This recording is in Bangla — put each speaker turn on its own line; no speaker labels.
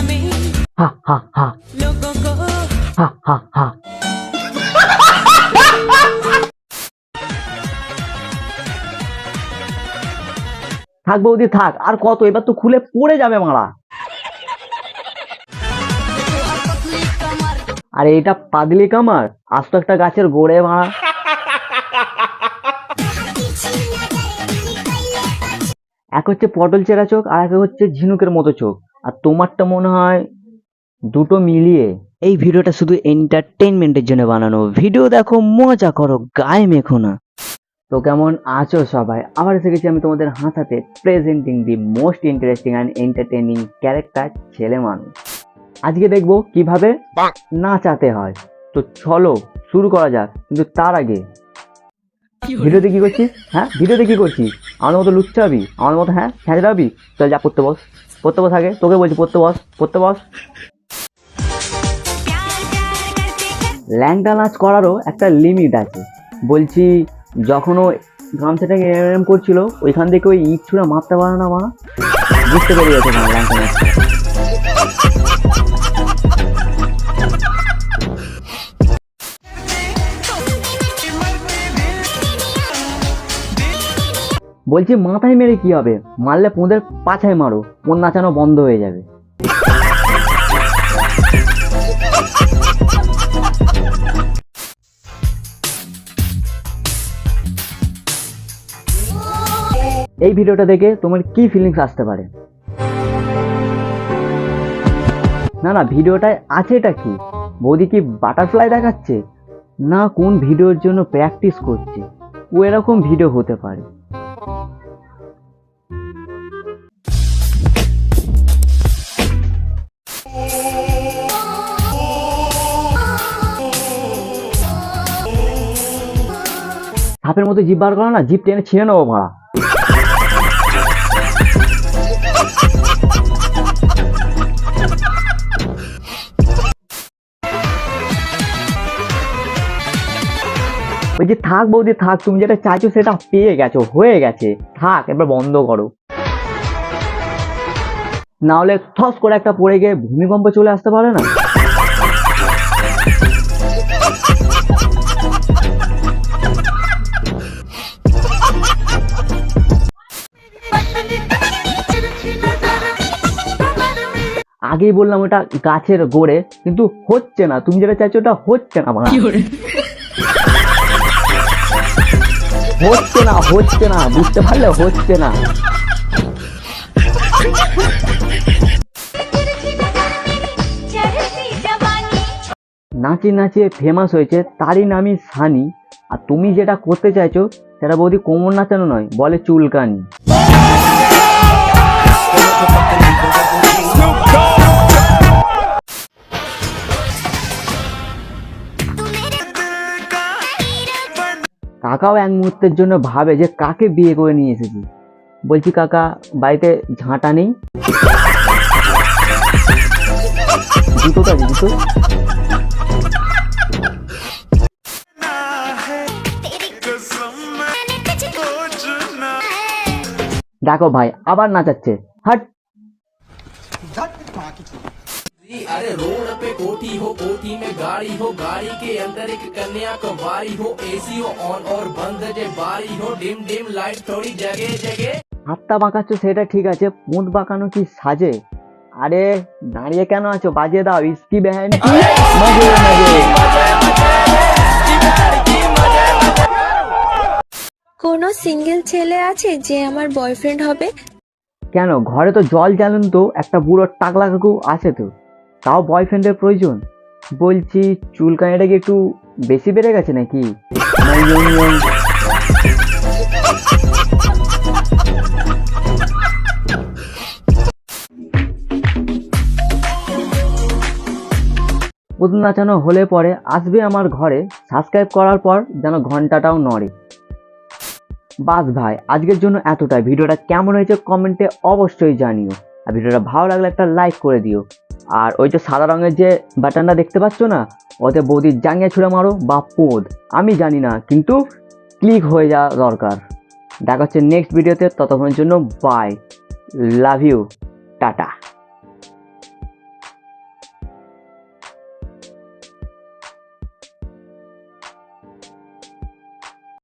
আমি। থাক বৌদি থাক। আর কত? এবার তো খুলে পড়ে যাবে মারা। আরে এটা পাদলি কামার আস্ত তো একটা গাছের গোড়ে মারা। এক হচ্ছে পটল চেরা চোখ আর এক হচ্ছে ঝিনুকের মতো চোখ। আর তোমারটা মনে হয় দুটো মিলিয়ে এই ভিডিওটা শুধু এন্টারটেনমেন্টের জন্য বানানো। ভিডিও দেখো মজা করো গায়ে মেখো না। তো কেমন আছো সবাই? আবার এসে গেছি আমি তোমাদের হাসাতে presenting the most interesting and entertaining character ছেলে মানুষ। আজকে দেখব কীভাবে নাচাতে হয়। তো চলো শুরু করা যাক কিন্তু তার আগে ভিডিওতে কি করছিস? হ্যাঁ? ভিডিওতে কি করছিস? আমার মতো লুচ্চাবি আমার মতো হ্যাঁ? খেঁচড়াবি চল যা, পড়তে বস। পড়তে বস আগে। তোকে বলছি, পড়তে বস। পড়তে বস। ল্যাংটা নাচ করারও একটা লিমিট আছে। বলছি, যখন ও গামছাটাকে এরম করছিল, ওইখান থেকে ওই ইট ছুঁড়ে মারতে পারে না মা? বুঝতে পেরে গেছে না ল্যাংটা নাচ বলছি, মাথায় মেরে কি হবে? মারলে পোঁদের পাছায় মারো পোন নাচানো বন্ধ হয়ে যাবে। এই ভিডিওটা দেখে তোমার কি ফিলিংস আসতে পারে? না না, ভিডিওটায় আছে এটা কি? বৌদি কি বাটারফ্লাই দেখাচ্ছে? না, কোন ভিডিওর জন্য প্র্যাকটিস করছে? ও এরকম ভিডিও হতে পারে। সাপের মতো জিপ বার করো না, জিপ টেনে ছিঁড়ে নেব ভাড়া। যে থাক বৌদি, থাক, তুমি যেটা চাইছো সেটা পেয়ে গেছো, হয়ে গেছে। থাক, এবার বন্ধ করো। না হলে থস করে একটা পড়ে গিয়ে ভূমিকম্প চলে আসতে পারে না? আগেই বললাম ওটা গাছের গোড়ে কিন্তু হচ্ছে না। তুমি যেটা চাইছো ওটা হচ্ছে না হচ্ছে না হচ্ছে না। বুঝতে পারলে হচ্ছে না। নাচিয়ে নাচিয়ে ফেমাস হয়েছে তারই নামই সানি। আর তুমি যেটা করতে চাইছো সেটা বৌদি কোমর নাচানো নয় বলে চুলকানি। কাকাও এক মুহূর্তের জন্য ভাবে যে কাকে বিয়ে করে নিয়ে এসেছি। বলছি, কাকা, বাড়িতে ঝাঁটা নেই? দেখো ভাই, আবার নাচাচ্ছে। হাট।
अरे रोड पे कोठी हो कोठी में गाड़ी हो गाड़ी के अंदर एक कन्या कुमारी हो एसी हो ऑन और बंद जे बारी हो डिम डिम लाइट थोड़ी जगह जगह
হাতটা বাঁকাচ্ছ সেটা ঠিক আছে পুঁত বাঁকানো কি সাজে আরে দাঁড়িয়ে কেন আছো বাজিয়ে দাও ইসকি বেহেন কি মজে মজে
কোনো সিঙ্গেল ছেলে আছে যে আমার বয়ফ্রেন্ড হবে
কেন ঘরে তো জল জ্বালুন তো একটা বুড়ো টাকলা কাকু আছে তো তাও বয়ফ্রেন্ডের প্রয়োজন? বলছি চুলকানিটা কি একটু বেশি বেড়ে গেছে নাকি? পুতুল নাচানো হলে পরে আসবে আমার ঘরে সাবস্ক্রাইব করার পর যেন ঘন্টাটাও নড়ে। বাস ভাই, আজকের জন্য এতটাই। ভিডিওটা কেমন হয়েছে কমেন্টে অবশ্যই জানিও। আর ভিডিওটা ভালো লাগলে একটা লাইক করে দিও। আর ওই যে সাদা রঙের যে বাটনটা দেখতে পাচ্ছ না, ওতে বৌদি জাঙ্গিয়া ছুঁড়ে মারো বা পোদ। আমি জানি না, কিন্তু ক্লিক হয়ে যাওয়া দরকার। দেখা হচ্ছে নেক্সট ভিডিওতে ততক্ষণের জন্য বাই লাভ ইউ টাটা